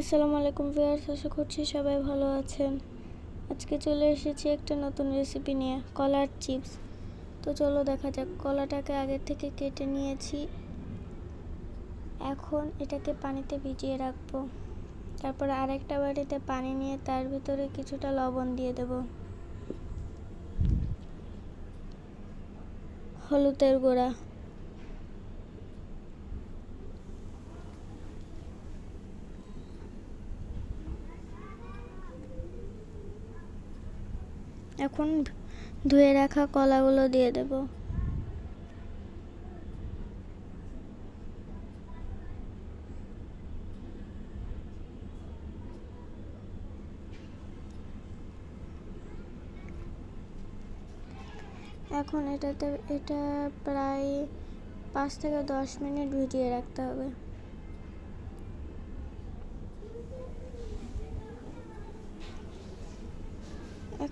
আসসালামু আলাইকুম ভিউয়ার্স, আশা করছি সবাই ভালো আছেন। আজকে চলে এসেছি একটা নতুন রেসিপি নিয়ে, কলার চিপস। তো চলো দেখা যাক, কলাটাকে আগে থেকে কেটে নিয়েছি। এখন এটাকে পানিতে ভিজিয়ে রাখব। তারপর আরেকটা বাড়িতে পানি নিয়ে তার ভিতরে কিছুটা লবণ দিয়ে দেব। হলুদের গুঁড়া। এখন ধুয়ে রাখা কলাগুলো দিয়ে দেব। এখন এটাতে, এটা প্রায় পাঁচ থেকে দশ মিনিট ভিজিয়ে রাখতে হবে।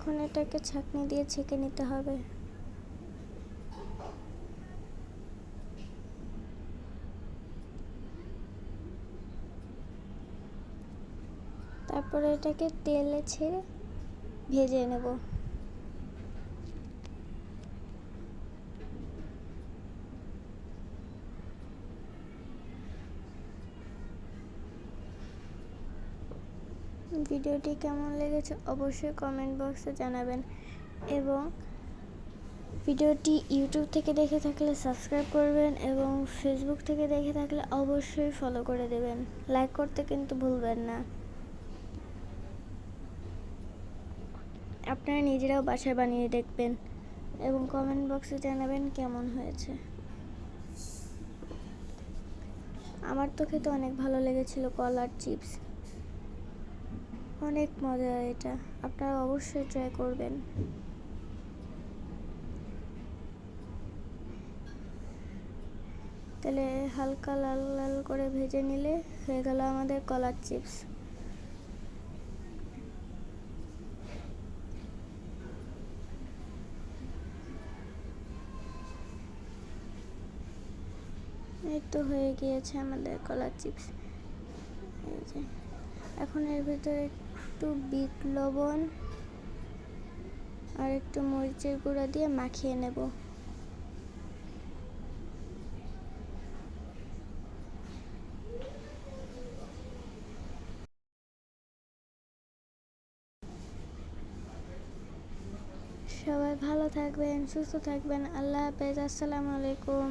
এখন এটাকে ছাঁকনি দিয়ে ছেঁকে নিতে হবে। তারপরে এটাকে তেলে ছেড়ে ভেজে নেব। ভিডিওটি কেমন লেগেছে অবশ্যই কমেন্ট বক্সে জানাবেন এবং ভিডিওটি ইউটিউব থেকে দেখে থাকলে সাবস্ক্রাইব করবেন এবং ফেসবুক থেকে দেখে থাকলে অবশ্যই ফলো করে দেবেন। লাইক করতে কিন্তু ভুলবেন না। আপনারা নিজেরাও বাসায় বানিয়ে দেখবেন এবং কমেন্ট বক্সে জানাবেন কেমন হয়েছে। আমার তো খেতে অনেক ভালো লেগেছিল কলার চিপস অনেক মজা এটা। আপনারা অবশ্যই ট্রাই করবেন। তাহলে হালকা লাল লাল করে ভেজে নিলে হয়ে গেল আমাদের কলার চিপস। এই তো হয়ে গিয়েছে আমাদের কলার চিপস। এখন এর ভিতরে একটু বিট লবণ আর একটু মরিচের গুঁড়া দিয়ে মাখিয়ে নেব। সবাই ভালো থাকবেন, সুস্থ থাকবেন। আল্লাহ হাফেজ, আসসালামু আলাইকুম।